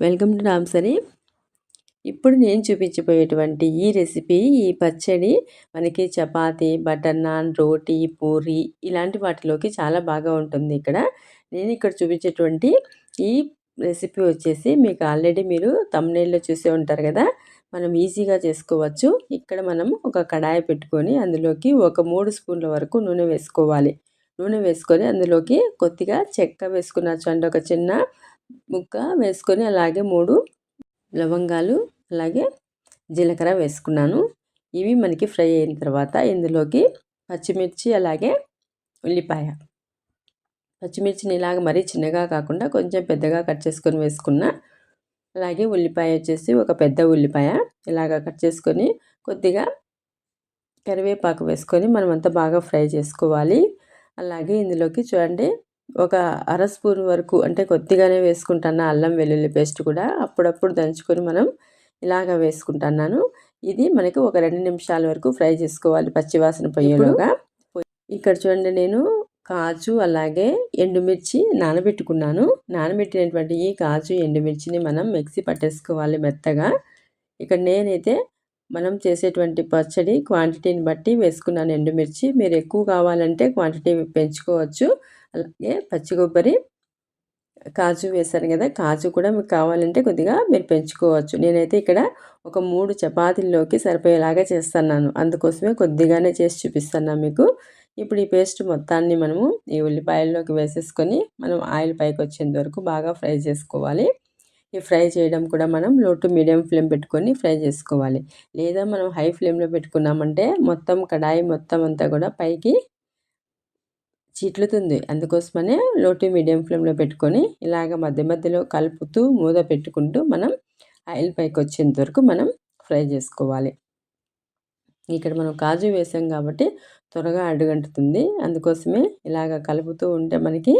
Welcome to రామ్సరి ఇప్పుడు నేను చూపించబోయేటువంటి ఈ రెసిపీ ఈ పచ్చడి మనకి చపాతి బటర్ నాన్ రోటీ పూరి ఇలాంటి వాటిలోకి చాలా బాగా ఉంటుంది ఇక్కడ. నేను ఇక్కడ చూపించేటువంటి ఈ రెసిపీ వచ్చేసి మీకు ఆల్రెడీ మీరు తమ్నేల్లో చూసే ఉంటారు కదా మనం ఈజీగా చేసుకోవచ్చు. ఇక్కడ మనం ఒక కడాయి పెట్టుకొని అందులోకి ఒక మూడు స్పూన్ల వరకు నూనె వేసుకోవాలి. నూనె వేసుకొని అందులోకి కొద్దిగా చెక్క వేసుకున్నచ్చు అంటే ఒక చిన్న ముక్క వేసుకొని అలాగే మూడు లవంగాలు అలాగే జీలకర్ర వేసుకున్నాను. ఇవి మనకి ఫ్రై అయిన తర్వాత ఇందులోకి పచ్చిమిర్చి అలాగే ఉల్లిపాయ. పచ్చిమిర్చిని ఇలాగ మరీ చిన్నగా కాకుండా కొంచెం పెద్దగా కట్ చేసుకొని వేసుకున్న అలాగే ఉల్లిపాయ వచ్చేసి ఒక పెద్ద ఉల్లిపాయ. ఇలాగ కట్ చేసుకొని కొద్దిగా కరివేపాకు వేసుకొని మనమంతా బాగా ఫ్రై చేసుకోవాలి. అలాగే ఇందులోకి చూడండి ఒక అర స్పూన్ వరకు అంటే కొద్దిగానే వేసుకుంటాను అల్లం వెల్లుల్లి పేస్ట్ కూడా అప్పుడప్పుడు దంచుకొని మనం ఇలాగ వేసుకుంటున్నాను. ఇది మనకి ఒక రెండు నిమిషాల వరకు ఫ్రై చేసుకోవాలి పచ్చివాసన పొయ్యేలోగా ఇక్కడ చూడండి నేను కాజు అలాగే ఎండుమిర్చి నానబెట్టుకున్నాను. నానబెట్టినటువంటి ఈ కాజు ఎండుమిర్చిని మనం మిక్సీ పట్టేసుకోవాలి మెత్తగా. ఇక్కడ నేనైతే మనం చేసేటువంటి పచ్చడి క్వాంటిటీని బట్టి వేసుకున్నాను ఎండుమిర్చి. మీరు ఎక్కువ కావాలంటే క్వాంటిటీ పెంచుకోవచ్చు. అలాగే పచ్చి కొబ్బరి కాజు వేశాను కదా కాజు కూడా మీకు కావాలంటే కొద్దిగా మీరు పెంచుకోవచ్చు. నేనైతే ఇక్కడ ఒక మూడు చపాతీల్లోకి సరిపోయేలాగా చేస్తున్నాను. అందుకోసమే కొద్దిగానే చేసి చూపిస్తున్నాను మీకు. ఇప్పుడు ఈ పేస్ట్ మొత్తాన్ని మనము ఈ ఉల్లిపాయల్లోకి వేసేసుకొని మనం ఆయిల్ పైకి వచ్చేంత వరకు బాగా ఫ్రై చేసుకోవాలి. ఈ ఫ్రై చేయడం కూడా మనం లో టు మీడియం ఫ్లేమ్ పెట్టుకొని ఫ్రై చేసుకోవాలి. లేదా మనం హై ఫ్లేమ్లో పెట్టుకున్నామంటే మొత్తం కడాయి మొత్తం అంతా కూడా పైకి చిట్లుతుంది. అందుకోసమనే లోటు మీడియం ఫ్లేమ్లో పెట్టుకొని ఇలాగ మధ్య మధ్యలో కలుపుతూ మూత పెట్టుకుంటూ మనం ఆయిల్ పైకి వచ్చేంత వరకు మనం ఫ్రై చేసుకోవాలి. ఇక్కడ మనం కాజు వేసాం కాబట్టి త్వరగా అడుగంటుతుంది. అందుకోసమే ఇలాగ కలుపుతూ ఉంటే మనకి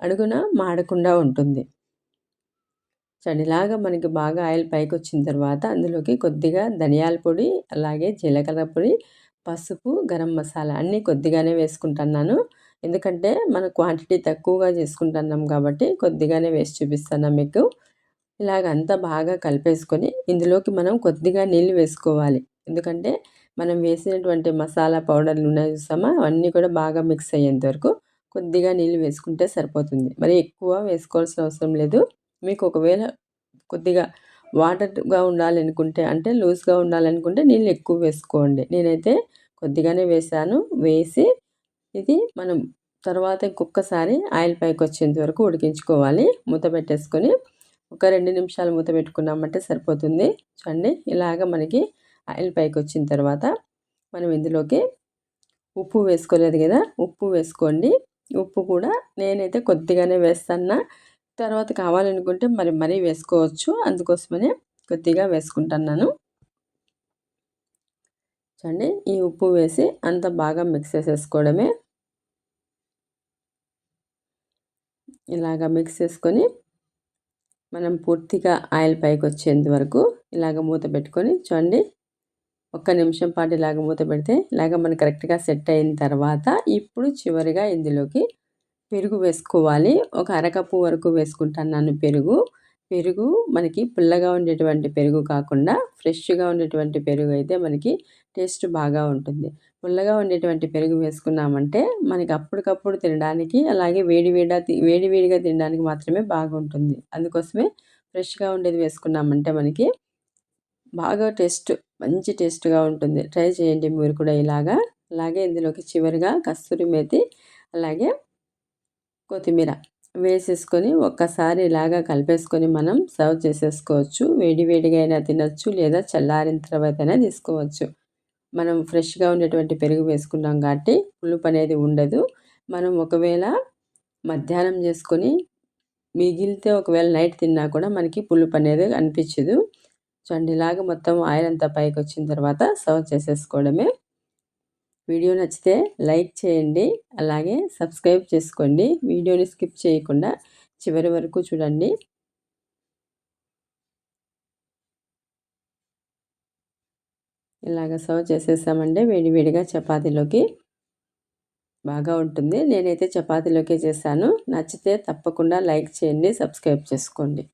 అడుగున మాడకుండా ఉంటుంది. చూడండి మనకి బాగా ఆయిల్ పైకి వచ్చిన తర్వాత అందులోకి కొద్దిగా ధనియాల పొడి అలాగే జీలకర్ర పొడి పసుపు గరం మసాలా అన్నీ కొద్దిగానే వేసుకుంటున్నాను. ఎందుకంటే మన క్వాంటిటీ తక్కువగా చేసుకుంటున్నాం కాబట్టి కొద్దిగానే వేసి చూపిస్తున్నాం మీకు. ఇలాగ అంతా బాగా కలిపేసుకొని ఇందులోకి మనం కొద్దిగా నీళ్ళు వేసుకోవాలి. ఎందుకంటే మనం వేసినటువంటి మసాలా పౌడర్లు ఉన్నాయి చూసామా? అవన్నీ కూడా బాగా మిక్స్ అయ్యేంత వరకు కొద్దిగా నీళ్ళు వేసుకుంటే సరిపోతుంది. మరి ఎక్కువ వేసుకోవాల్సిన అవసరం లేదు. మీకు ఒకవేళ కొద్దిగా వాటర్గా ఉండాలనుకుంటే అంటే లూజ్గా ఉండాలనుకుంటే నీళ్ళు ఎక్కువ వేసుకోండి. నేనైతే కొద్దిగానే వేసాను. వేసి ఇది మనం తర్వాత ఇంకొకసారి ఆయిల్ పైకి వచ్చేంత వరకు ఉడికించుకోవాలి. మూత పెట్టేసుకొని ఒక రెండు నిమిషాలు మూత పెట్టుకున్నామంటే సరిపోతుంది. చూడండి ఇలాగ మనకి ఆయిల్ పైకి వచ్చిన తర్వాత మనం ఇందులోకి ఉప్పు వేసుకోలేదు కదా ఉప్పు వేసుకోండి. ఉప్పు కూడా నేనైతే కొద్దిగానే వేస్తాను తర్వాత కావాలనుకుంటే మరి మరీ వేసుకోవచ్చు. అందుకోసమనే కొద్దిగా వేసుకుంటున్నాను. చూడండి ఈ ఉప్పు వేసి అంత బాగా మిక్స్ చేసేసుకోవడమే. ఇలాగ మిక్స్ చేసుకొని మనం పూర్తిగా ఆయిల్ పైకి వచ్చేంత వరకు ఇలాగ మూత పెట్టుకొని చూడండి ఒక్క నిమిషం పాటు ఇలాగ మూత పెడితే ఇలాగ మనం కరెక్ట్గా సెట్ అయిన తర్వాత ఇప్పుడు చివరిగా ఇందులోకి పెరుగు వేసుకోవాలి. ఒక అరకప్పు వరకు వేసుకుంటాను పెరుగు. పెరుగు మనకి పుల్లగా ఉండేటువంటి పెరుగు కాకుండా ఫ్రెష్గా ఉండేటువంటి పెరుగు అయితే మనకి టేస్ట్ బాగా ఉంటుంది. పుల్లగా ఉండేటువంటి పెరుగు వేసుకున్నామంటే మనకి అప్పటికప్పుడు తినడానికి అలాగే వేడివేడా వేడివేడిగా తినడానికి మాత్రమే బాగుంటుంది. అందుకోసమే ఫ్రెష్గా ఉండేది వేసుకున్నామంటే మనకి బాగా టేస్ట్ మంచి టేస్ట్గా ఉంటుంది. ట్రై చేయండి మీరు కూడా ఇలాగా. అలాగే ఇందులోకి చివరిగా కస్తూరి మేతి అలాగే కొత్తిమీర వేసేసుకొని ఒక్కసారి ఇలాగా కలిపేసుకొని మనం సర్వ్ చేసేసుకోవచ్చు. వేడి వేడిగా అయినా తినచ్చు లేదా చల్లారిన తర్వాత అయినా తీసుకోవచ్చు. మనం ఫ్రెష్గా ఉండేటువంటి పెరుగు వేసుకున్నాం కాబట్టి పులుపు అనేది ఉండదు. మనం ఒకవేళ మధ్యాహ్నం చేసుకొని మిగిలితే ఒకవేళ నైట్ తిన్నా కూడా మనకి పులుపు అనేది అనిపించదు. చూడండి ఇలాగ మొత్తం ఆయిల్ అంతా పైకి వచ్చిన తర్వాత సర్వ్ చేసేసుకోవడమే వీడియో నచ్చితే లైక్ చేయండి అలాగే సబ్స్క్రైబ్ చేసుకోండి. వీడియోని స్కిప్ చేయకుండా చివరి వరకు చూడండి. ఇలాగ సర్వ్ చేసేసామంటే వేడివేడిగా చపాతీలోకి బాగా ఉంటుంది. నేనైతే చపాతీలోకే చేశాను. నచ్చితే తప్పకుండా లైక్ చేయండి సబ్స్క్రైబ్ చేసుకోండి.